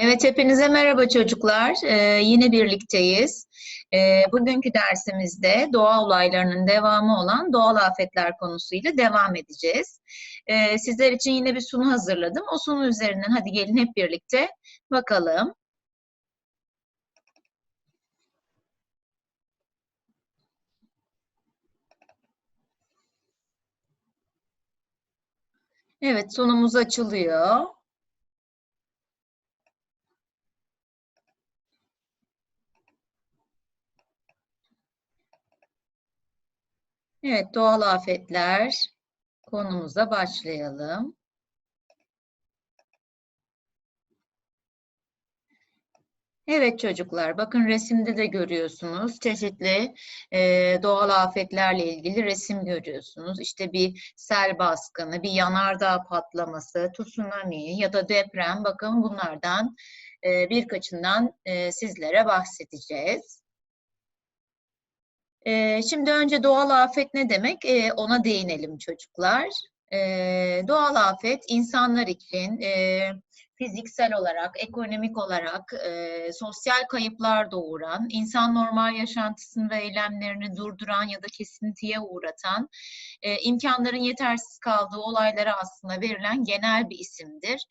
Evet, hepinize merhaba çocuklar. Ee, yine birlikteyiz. Ee, bugünkü dersimizde doğa olaylarının devamı olan doğal afetler konusuyla devam edeceğiz. Ee, sizler için yine bir sunu hazırladım. O sunu üzerinden hadi gelin hep birlikte bakalım. Evet, sunumuz açılıyor. Evet, doğal afetler konumuza başlayalım. Evet çocuklar, bakın resimde de görüyorsunuz çeşitli e, doğal afetlerle ilgili resim görüyorsunuz. İşte bir sel baskını, bir yanardağ patlaması, tsunami ya da deprem. Bakın bunlardan e, birkaçından e, sizlere bahsedeceğiz. E, şimdi önce doğal afet ne demek? E, ona değinelim çocuklar. E, doğal afet insanlar için e, fiziksel olarak, ekonomik olarak e, sosyal kayıplar doğuran, insan normal yaşantısını ve eylemlerini durduran ya da kesintiye uğratan, e, imkanların yetersiz kaldığı olaylara aslında verilen genel bir isimdir.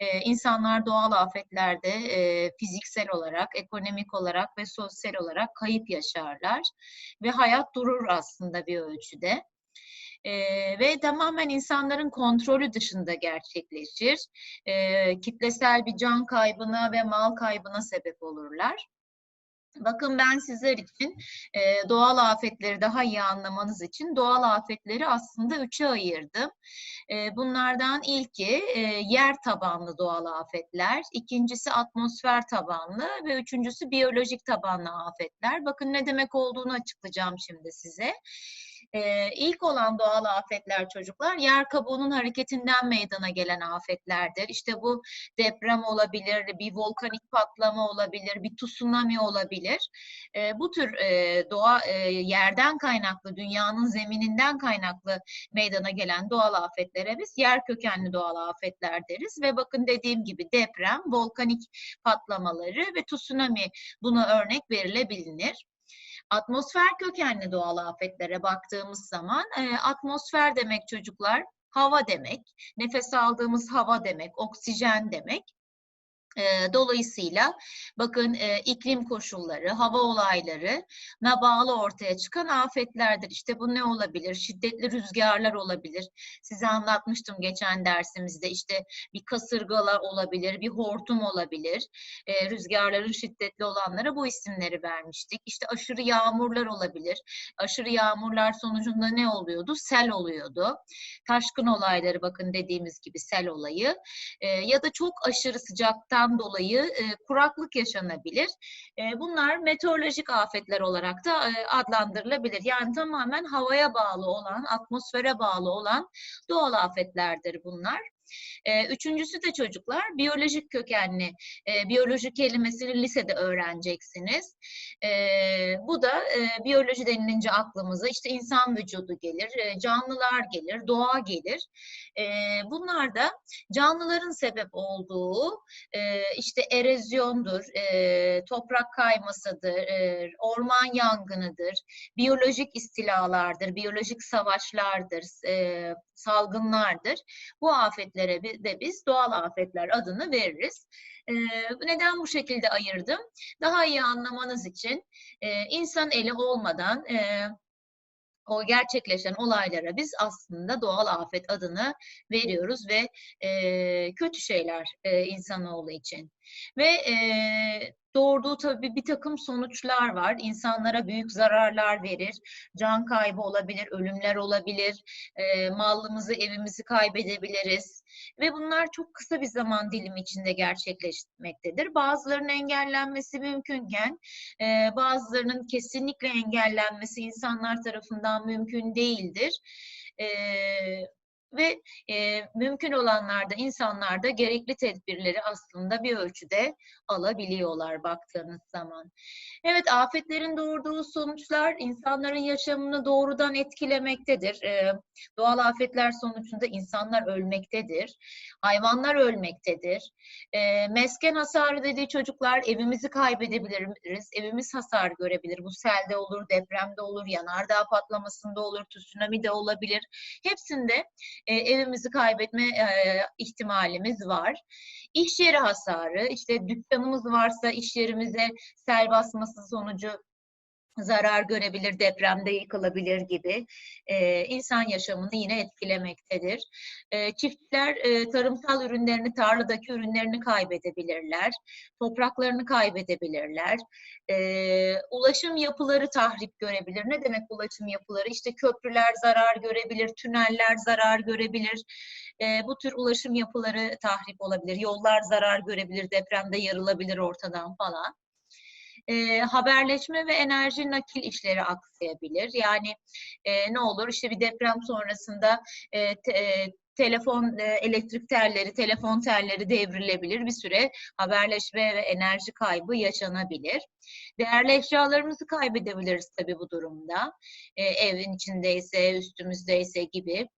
Ee, insanlar doğal afetlerde e, fiziksel olarak, ekonomik olarak ve sosyal olarak kayıp yaşarlar ve hayat durur aslında bir ölçüde. Ee, ve tamamen insanların kontrolü dışında gerçekleşir. Ee, kitlesel bir can kaybına ve mal kaybına sebep olurlar. Bakın ben sizler için e, doğal afetleri daha iyi anlamanız için doğal afetleri aslında üçe ayırdım. E, bunlardan ilki e, yer tabanlı doğal afetler, ikincisi atmosfer tabanlı ve üçüncüsü biyolojik tabanlı afetler. Bakın ne demek olduğunu açıklayacağım şimdi size. Ee, ilk olan doğal afetler çocuklar yer kabuğunun hareketinden meydana gelen afetlerdir. İşte bu deprem olabilir, bir volkanik patlama olabilir, bir tsunami olabilir. Ee, bu tür e, doğa e, yerden kaynaklı, dünyanın zemininden kaynaklı meydana gelen doğal afetlere biz yer kökenli doğal afetler deriz. Ve bakın dediğim gibi deprem, volkanik patlamaları ve tsunami buna örnek verilebilir. Atmosfer kökenli doğal afetlere baktığımız zaman e, atmosfer demek çocuklar hava demek, nefes aldığımız hava demek, oksijen demek. Dolayısıyla bakın iklim koşulları, hava olayları na bağlı ortaya çıkan afetlerdir. İşte bu ne olabilir? Şiddetli rüzgarlar olabilir. Size anlatmıştım geçen dersimizde. İşte bir kasırgalar olabilir, bir hortum olabilir. Rüzgarların şiddetli olanlara bu isimleri vermiştik. İşte aşırı yağmurlar olabilir. Aşırı yağmurlar sonucunda ne oluyordu? Sel oluyordu. Taşkın olayları bakın dediğimiz gibi sel olayı. Ya da çok aşırı sıcaktan yağıştan dolayı e, kuraklık yaşanabilir. E, bunlar meteorolojik afetler olarak da e, adlandırılabilir. Yani tamamen havaya bağlı olan, atmosfere bağlı olan doğal afetlerdir bunlar. E, üçüncüsü de çocuklar biyolojik kökenli. E, biyoloji kelimesini lisede öğreneceksiniz. E, bu da e, biyoloji denilince aklımıza işte insan vücudu gelir, e, canlılar gelir, doğa gelir. E, bunlar da canlıların sebep olduğu e, işte erozyondur, toprak kaymasıdır, orman yangınıdır, biyolojik istilalardır, biyolojik savaşlardır, salgınlardır. Bu afetlere de biz doğal afetler adını veririz. Neden bu şekilde ayırdım? Daha iyi anlamanız için insan eli olmadan o gerçekleşen olaylara biz aslında doğal afet adını veriyoruz ve kötü şeyler insanoğlu için. Ve e, doğurduğu tabii bir takım sonuçlar var. İnsanlara büyük zararlar verir. Can kaybı olabilir, ölümler olabilir. E, mallımızı, evimizi kaybedebiliriz. Ve bunlar çok kısa bir zaman dilimi içinde gerçekleşmektedir. Bazılarının engellenmesi mümkünken e, bazılarının kesinlikle engellenmesi insanlar tarafından mümkün değildir. E, ve e, mümkün olanlarda insanlar da gerekli tedbirleri aslında bir ölçüde alabiliyorlar baktığınız zaman. Evet afetlerin doğurduğu sonuçlar insanların yaşamını doğrudan etkilemektedir. E, doğal afetler sonucunda insanlar ölmektedir. Hayvanlar ölmektedir. E, mesken hasarı dediği çocuklar evimizi kaybedebiliriz. Evimiz hasar görebilir. Bu selde olur, depremde olur, yanardağ patlamasında olur, tsunami de olabilir. Hepsinde e, evimizi kaybetme e, ihtimalimiz var. İş yeri hasarı, işte dükkanımız varsa iş yerimize sel basması sonucu zarar görebilir, depremde yıkılabilir gibi e, insan yaşamını yine etkilemektedir. E, çiftçiler e, tarımsal ürünlerini, tarladaki ürünlerini kaybedebilirler, topraklarını kaybedebilirler. E, ulaşım yapıları tahrip görebilir. Ne demek ulaşım yapıları? İşte köprüler zarar görebilir, tüneller zarar görebilir. E, bu tür ulaşım yapıları tahrip olabilir, yollar zarar görebilir, depremde yarılabilir ortadan falan e, haberleşme ve enerji nakil işleri aksayabilir. Yani e, ne olur işte bir deprem sonrasında e, te, e, telefon, elektrik telleri, telefon telleri devrilebilir. Bir süre haberleşme ve enerji kaybı yaşanabilir. Değerli eşyalarımızı kaybedebiliriz tabii bu durumda. E, evin içindeyse, üstümüzdeyse gibi.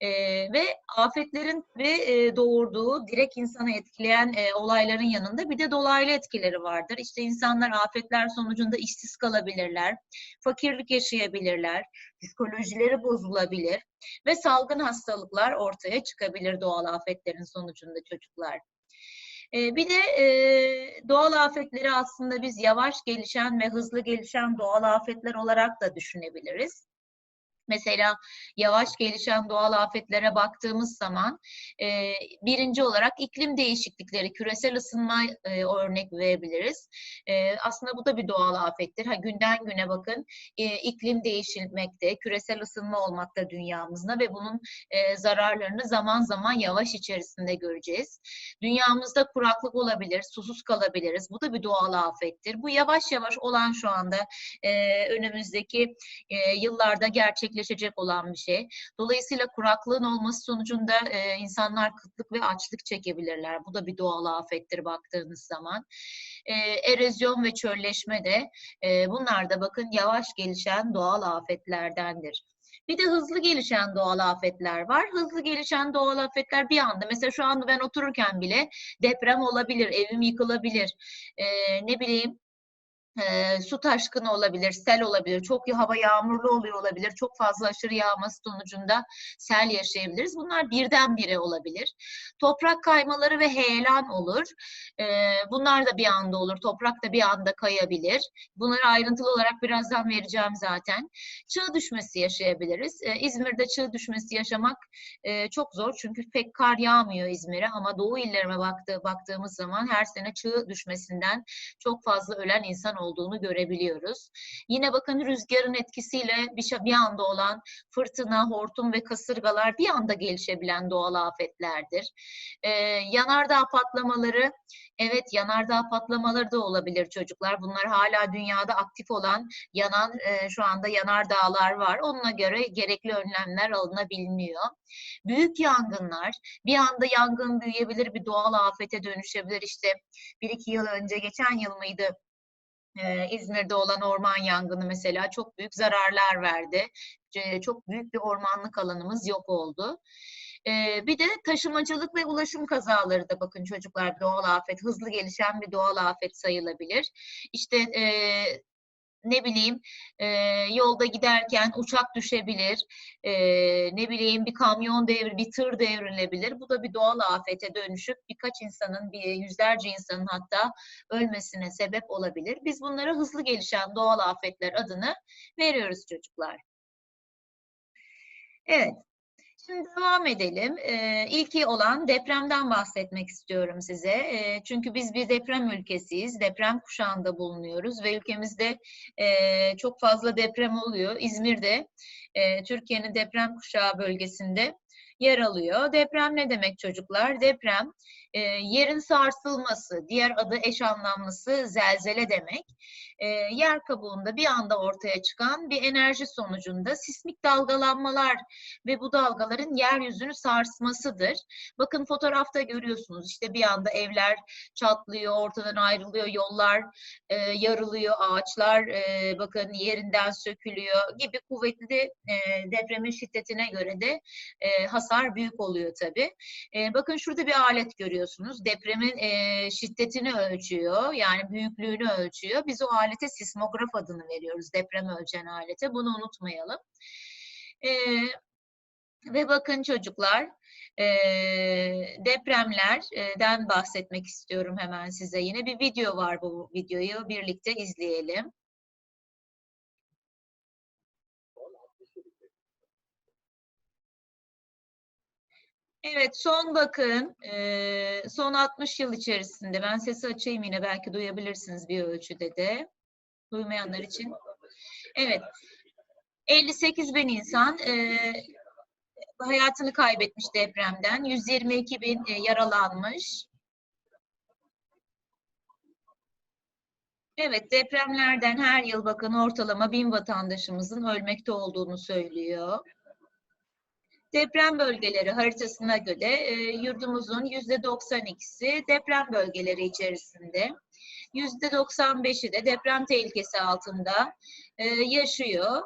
E, ve afetlerin ve e, doğurduğu direkt insanı etkileyen e, olayların yanında bir de dolaylı etkileri vardır. İşte insanlar afetler sonucunda işsiz kalabilirler, fakirlik yaşayabilirler, psikolojileri bozulabilir ve salgın hastalıklar ortaya çıkabilir doğal afetlerin sonucunda çocuklar. Bir de doğal afetleri aslında biz yavaş gelişen ve hızlı gelişen doğal afetler olarak da düşünebiliriz. Mesela yavaş gelişen doğal afetlere baktığımız zaman e, birinci olarak iklim değişiklikleri, küresel ısınma e, örnek verebiliriz. E, aslında bu da bir doğal afettir. Ha, günden güne bakın e, iklim değişilmekte, küresel ısınma olmakta dünyamızda ve bunun e, zararlarını zaman zaman yavaş içerisinde göreceğiz. Dünyamızda kuraklık olabilir, susuz kalabiliriz. Bu da bir doğal afettir. Bu yavaş yavaş olan şu anda e, önümüzdeki e, yıllarda gerçekleşecek gerçekleşecek olan bir şey. Dolayısıyla kuraklığın olması sonucunda e, insanlar kıtlık ve açlık çekebilirler. Bu da bir doğal afettir baktığınız zaman. E, erozyon ve çölleşme de e, bunlar da bakın yavaş gelişen doğal afetlerdendir. Bir de hızlı gelişen doğal afetler var. Hızlı gelişen doğal afetler bir anda, mesela şu anda ben otururken bile deprem olabilir, evim yıkılabilir, ee, ne bileyim e, su taşkını olabilir, sel olabilir, çok hava yağmurlu oluyor olabilir, çok fazla aşırı yağması sonucunda sel yaşayabiliriz. Bunlar birdenbire olabilir. Toprak kaymaları ve heyelan olur. E, bunlar da bir anda olur. Toprak da bir anda kayabilir. Bunları ayrıntılı olarak birazdan vereceğim zaten. Çığ düşmesi yaşayabiliriz. E, İzmir'de çığ düşmesi yaşamak e, çok zor çünkü pek kar yağmıyor İzmir'e ama doğu illerime baktı, baktığımız zaman her sene çığ düşmesinden çok fazla ölen insan oluyor olduğunu görebiliyoruz. Yine bakın rüzgarın etkisiyle bir, bir anda olan fırtına, hortum ve kasırgalar bir anda gelişebilen doğal afetlerdir. Ee, yanardağ patlamaları, evet yanardağ patlamaları da olabilir çocuklar. Bunlar hala dünyada aktif olan yanan e, şu anda yanardağlar var. Onunla göre gerekli önlemler alınabiliyor. Büyük yangınlar, bir anda yangın büyüyebilir, bir doğal afete dönüşebilir. İşte bir iki yıl önce, geçen yıl mıydı? Ee, İzmir'de olan orman yangını mesela çok büyük zararlar verdi. Ee, çok büyük bir ormanlık alanımız yok oldu. Ee, bir de taşımacılık ve ulaşım kazaları da bakın çocuklar doğal afet, hızlı gelişen bir doğal afet sayılabilir. İşte e, ne bileyim e, yolda giderken uçak düşebilir, e, ne bileyim bir kamyon devir, bir tır devrilebilir. Bu da bir doğal afete dönüşüp birkaç insanın, bir yüzlerce insanın hatta ölmesine sebep olabilir. Biz bunlara hızlı gelişen doğal afetler adını veriyoruz çocuklar. Evet, Şimdi devam edelim. Ee, ilki olan depremden bahsetmek istiyorum size. Ee, çünkü biz bir deprem ülkesiyiz. Deprem kuşağında bulunuyoruz ve ülkemizde e, çok fazla deprem oluyor. İzmir'de e, Türkiye'nin deprem kuşağı bölgesinde yer alıyor. Deprem ne demek çocuklar? Deprem E, yerin sarsılması, diğer adı eş anlamlısı zelzele demek. E, yer kabuğunda bir anda ortaya çıkan bir enerji sonucunda sismik dalgalanmalar ve bu dalgaların yeryüzünü sarsmasıdır. Bakın fotoğrafta görüyorsunuz işte bir anda evler çatlıyor, ortadan ayrılıyor, yollar e, yarılıyor, ağaçlar e, bakın yerinden sökülüyor gibi kuvvetli e, depremin şiddetine göre de e, hasar büyük oluyor tabii. E, bakın şurada bir alet görüyorsunuz. Depremin e, şiddetini ölçüyor. Yani büyüklüğünü ölçüyor. Biz o alete sismograf adını veriyoruz. Deprem ölçen alete. Bunu unutmayalım. E, ve bakın çocuklar e, depremlerden bahsetmek istiyorum hemen size. Yine bir video var bu videoyu birlikte izleyelim. Evet, son bakın, e, son 60 yıl içerisinde, ben sesi açayım yine belki duyabilirsiniz bir ölçüde de, duymayanlar için. Evet, 58 bin insan e, hayatını kaybetmiş depremden, 122 bin e, yaralanmış. Evet, depremlerden her yıl bakın ortalama bin vatandaşımızın ölmekte olduğunu söylüyor. Deprem bölgeleri haritasına göre e, yurdumuzun yüzde 92'si deprem bölgeleri içerisinde. Yüzde 95'i de deprem tehlikesi altında e, yaşıyor.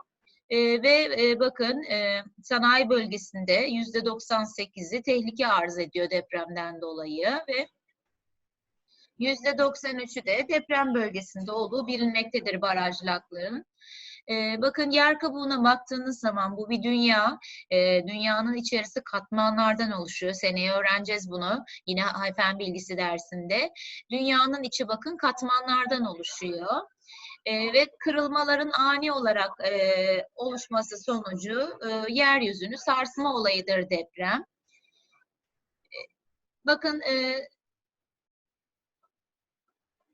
E, ve e, bakın e, sanayi bölgesinde yüzde 98'i tehlike arz ediyor depremden dolayı ve yüzde 93'ü de deprem bölgesinde olduğu bilinmektedir barajlakların. E, bakın yer kabuğuna baktığınız zaman bu bir dünya. E, dünyanın içerisi katmanlardan oluşuyor. Seneye öğreneceğiz bunu. Yine hayfen bilgisi dersinde. Dünyanın içi bakın katmanlardan oluşuyor. E, ve kırılmaların ani olarak e, oluşması sonucu e, yeryüzünü sarsma olayıdır deprem. E, bakın e,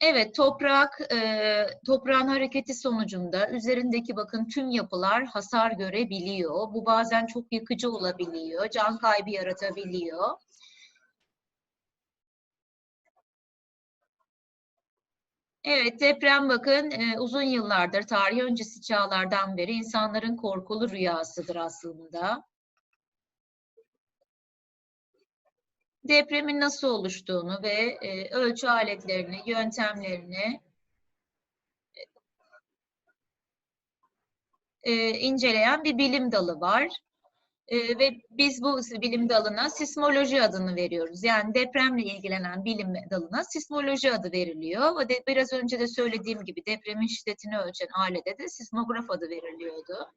Evet, toprak, e, toprağın hareketi sonucunda üzerindeki bakın tüm yapılar hasar görebiliyor. Bu bazen çok yıkıcı olabiliyor, can kaybı yaratabiliyor. Evet, deprem bakın e, uzun yıllardır, tarih öncesi çağlardan beri insanların korkulu rüyasıdır aslında. Depremin nasıl oluştuğunu ve e, ölçü aletlerini, yöntemlerini e, inceleyen bir bilim dalı var. E, ve biz bu bilim dalına sismoloji adını veriyoruz. Yani depremle ilgilenen bilim dalına sismoloji adı veriliyor. Ve biraz önce de söylediğim gibi depremin şiddetini ölçen alete de sismograf adı veriliyordu.